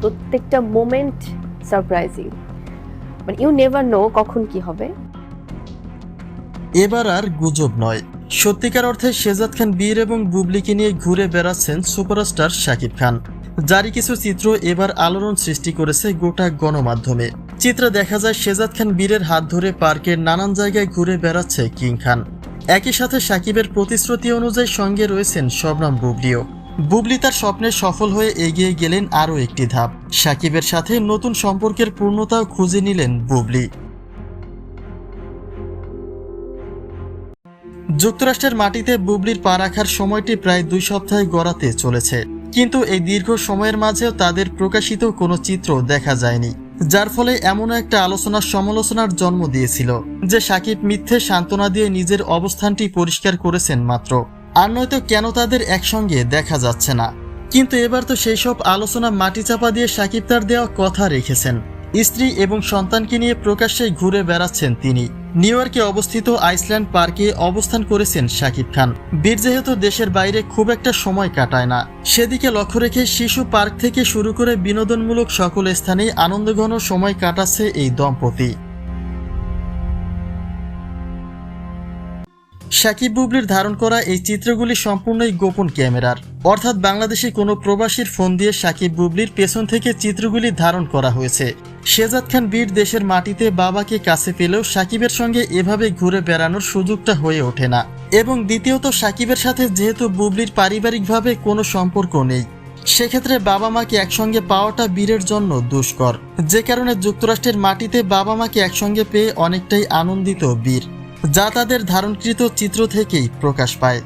প্রত্যেকটা moment surprising মানে you never know কখন কি হবে। এবার আর গুজব নয়। সত্যিকার অর্থে শেজাদ খান বীর এবং বুবলিকে নিয়ে ঘুরে বেড়াচ্ছেন সুপারস্টার শাকিব খান। যারই কিছু চিত্র এবার আলোড়ন সৃষ্টি করেছে গোটা গণমাধ্যমে। চিত্রে দেখা যায় শেজাদ খান বীরের হাত ধরে পার্কের নানান জায়গায় ঘুরে বেড়াচ্ছে কিং খান। একই সাথে সাকিবের প্রতিশ্রুতি অনুযায়ী সঙ্গে রয়েছেন শবনম বুবলিও। বুবলি তার স্বপ্নে সফল হয়ে এগিয়ে গেলেন আরও একটি ধাপ। সাকিবের সাথে নতুন সম্পর্কের পূর্ণতাও খুঁজে নিলেন বুবলি। যুক্তরাষ্ট্রের মাটিতে বুবলির পা রাখার সময়টি প্রায় দুই সপ্তাহে গড়াতে চলেছে। কিন্তু এই দীর্ঘ সময়ের মাঝেও তাদের প্রকাশিত কোনো চিত্র দেখা যায়নি, যার ফলে এমন একটা আলোচনার সমালোচনার জন্ম দিয়েছিল, যে সাকিব মিথ্যে সান্ত্বনা দিয়ে নিজের অবস্থানটি পরিষ্কার করেছেন মাত্র। আর নয়তো কেন তাদের একসঙ্গে দেখা যাচ্ছে না। কিন্তু এবার তো সেই সব আলোচনা মাটি চাপা দিয়ে সাকিব তার দেওয়া কথা রেখেছেন। স্ত্রী এবং সন্তানকে নিয়ে প্রকাশ্যে ঘুরে বেড়াচ্ছেন তিনি। নিউ ইয়র্কে অবস্থিত আইসল্যান্ড পার্কে অবস্থান করেছেন শাকিব খান। বীর যেহেতু দেশের বাইরে খুব একটা সময় কাটায় না, সেদিকে লক্ষ্য রেখে শিশু পার্ক থেকে শুরু করে বিনোদনমূলক সকল স্থানেই আনন্দঘন সময় কাটাচ্ছে এই দম্পতি। সাকিব বুবলির ধারণ করা এই চিত্রগুলি সম্পূর্ণই গোপন ক্যামেরার। অর্থাৎ বাংলাদেশি কোনো প্রবাসীর ফোন দিয়ে সাকিব বুবলির পেছন থেকে চিত্রগুলি ধারণ করা হয়েছে। শেজাদ খান বীর দেশের মাটিতে বাবাকে কাছে পেলেও সাকিবের সঙ্গে এভাবে ঘুরে বেড়ানোর সুযোগটা হয়ে ওঠে না। এবং দ্বিতীয়ত, সাকিবের সাথে যেহেতু বুবলির পারিবারিকভাবে কোনো সম্পর্ক নেই, সেক্ষেত্রে বাবা মাকে একসঙ্গে পাওয়াটা বীরের জন্য দুষ্কর। যে কারণে যুক্তরাষ্ট্রের মাটিতে বাবা মাকে একসঙ্গে পেয়ে অনেকটাই আনন্দিত বীর। যা তাদের ধারণকৃত চিত্র থেকেই প্রকাশ পায়।